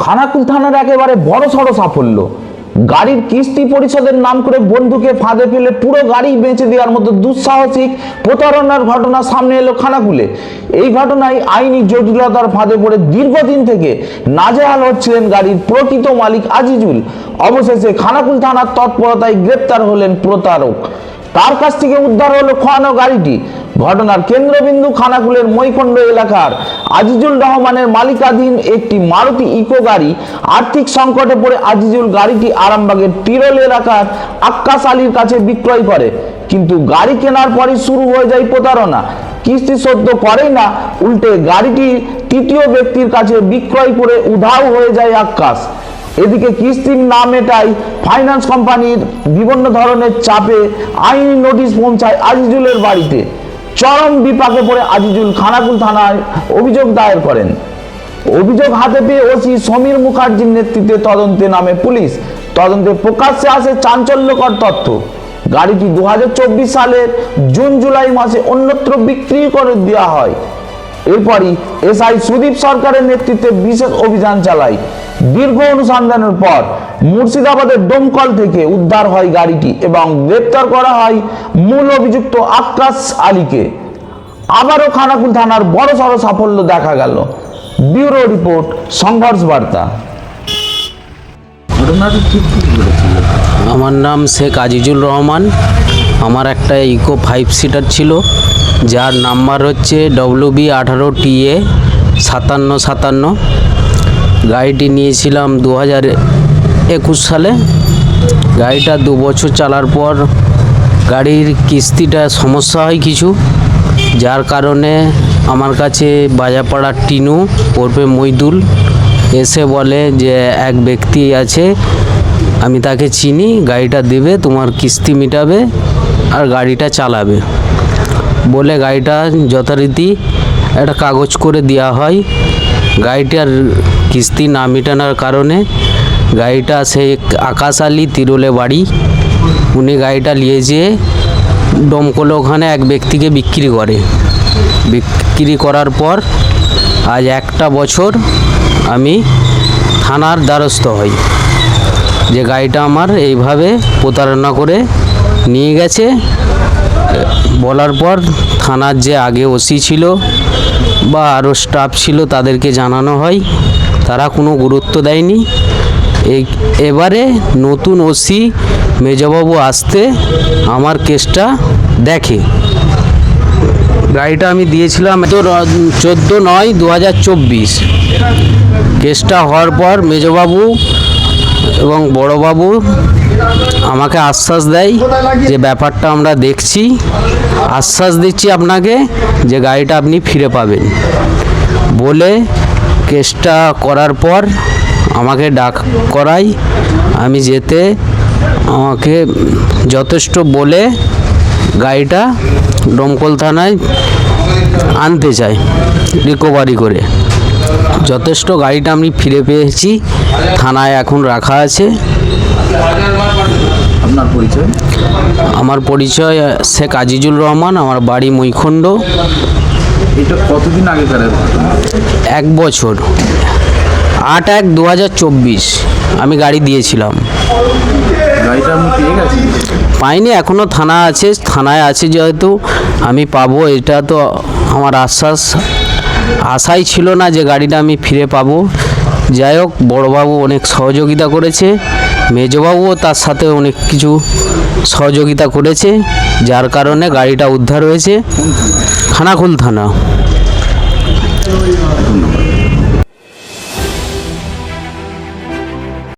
খানাকুল থানার একেবারে বড় সড়ো সাফল্য। গাড়ির কিস্তি পরিশোধের নাম করে বন্ধুকে ফাঁদে ফেলে পুরো গাড়ি বেঁচে দেওয়ার মতো দুঃসাহসিক প্রতারণার ঘটনা সামনে এলো খানাকুলে। এই ঘটনায় আইনি জটিলতার ফাঁদে পড়ে দীর্ঘদিন থেকে নাজেহাল হচ্ছিলেন গাড়ির প্রকৃত মালিক আজিজুল। অবশেষে খানাকুল থানার তৎপরতায় গ্রেপ্তার হলেন প্রতারক। তার কাছ থেকে উদ্ধার হলো খোয়ানো গাড়িটি। ঘটনার কেন্দ্রবিন্দু খানাকুলের মৈখণ্ড এলাকার আজিজুল রহমানের মালিকাধীন একটি মারুতি ইকো গাড়ি আর্থিক সংকটে পড়ে আজিজুল গাড়িটি আরামবাগের টিরল এলাকার আক্কাস আলীর কাছে বিক্রয় করে। কিন্তু গাড়ি কেনার পরই শুরু হয়ে যায় প্রতারণা। কিস্তি শোধ করেই না, উল্টে গাড়িটি তৃতীয় ব্যক্তির কাছে বিক্রয় করে উধাও হয়ে যায় আক্কাস। এদিকে কিস্তির না মেটাই ফাইন্যান্স কোম্পানির বিভিন্ন ধরনের চাপে আইনি নোটিশ পৌঁছায় আজিজুলের বাড়িতে। চরম বিপাকে পড়ে আজিজুল খানাকুল থানায় অভিযোগ দায়ের করেন। অভিযোগ হাতে পেয়ে ওসি সমীর মুখার্জির নেতৃত্বে তদন্তে নামে পুলিশ। তদন্তে প্রকাশ্যে আসে চাঞ্চল্যকর তথ্য। গাড়িটি দু হাজার চব্বিশ সালের জুন জুলাই মাসে অন্যত্র বিক্রি করে দেওয়া হয়। এরপরই এসআই সুদীপ সরকারের নেতৃত্বে বিশেষ অভিযান চালায়। দীর্ঘ অনুসন্ধানের পর মুর্শিদাবাদের ডোমকল থেকে উদ্ধার হয় গাড়িটি এবং গ্রেপ্তার করা হয় মূল অভিযুক্ত আক্কাস আলীকে। আবারও খানাকুল থানার বড় সড় সাফল্য দেখা গেল। ব্যুরো রিপোর্ট সংঘর্ষ বার্তা। আমার নাম শেখ আজিজুল রহমান। আমার একটা ইকো ফাইভ সিটার ছিল। যার নাম্বার হচ্ছে ডব্লিউ বি আঠারো টিএ সাতান্ন সাতান্ন। গাড়িটি নিয়েছিলাম দু হাজার একুশ সালে। গাড়িটা দু বছর চালার পর গাড়ির কিস্তিটা সমস্যা হয় কিছু, যার কারণে আমার কাছে বাজাপাড়ার টিনু ওরফে মইদুল এসে বলে যে, এক ব্যক্তি আছে, আমি তাকে চিনি, গাড়িটা দেবে, তোমার কিস্তি মিটাবে আর গাড়িটা চালাবে। বলে গাড়িটা যথারীতি একটা কাগজ করে দেওয়া হয়। গাড়িটার কিস্তি না মেটানোর কারণে গাড়িটা সেই আকাশ আলী তিরুলে বাড়ি। উনি গাড়িটা নিয়ে যেয়ে ডমকলে ওখানে এক ব্যক্তিকে বিক্রি করে। বিক্রি করার পর আজ একটা বছর আমি থানার দ্বারস্থ হই। যে গাড়িটা আমার এইভাবে প্রতারণা করে নিয়ে গেছে। বলার পর থানার যে আগে ওসি ছিল বা আরও স্টাফ ছিল তাদেরকে জানানো হয়। তারা কোনো গুরুত্ব দেয়নি। এবারে নতুন ওসি মেজবাবু আসতে আমার কেসটা দেখে। গাড়িটা আমি দিয়েছিলাম তো চোদ্দ নয় দু হাজার চব্বিশ। কেসটা হওয়ার পর মেজবাবু এবং বড়বাবু আমাকে আশ্বাস দেয় যে ব্যাপারটা আমরা দেখছি। আশ্বাস দিচ্ছি আপনাকে যে গাড়িটা আপনি ফিরে পাবেন। বলে কেসটা করার পর আমাকে ডাক করাই। আমি যেতে আমাকে যথেষ্ট বলে গাড়িটা ডমকল থানায় আনতে চাই, রিকভারি করে। যথেষ্ট গাড়িটা আমি ফিরে পেয়েছি, থানায় এখন রাখা আছে। পরিচয়? আমার পরিচয় শেখ আজিজুল রহমান আমার বাড়ি মৈখণ্ড। এটা কতদিন আগেকার এক বছর। আট এক দু হাজার চব্বিশ আমি গাড়ি দিয়েছিলাম। গাড়িটা পেয়ে পাইনি এখনও থানা আছে থানায় আছে যেহেতু আমি পাবো এটা তো আমার আশ্বাস। আশাই ছিল না যে গাড়িটা আমি ফিরে পাবো। যাই হোক বড়োবাবু অনেক সহযোগিতা করেছে। মেজবাবুও তার সাথে অনেক কিছু সহযোগিতা করেছে যার কারণে গাড়িটা উদ্ধার হয়েছে। খানাকুল থানা।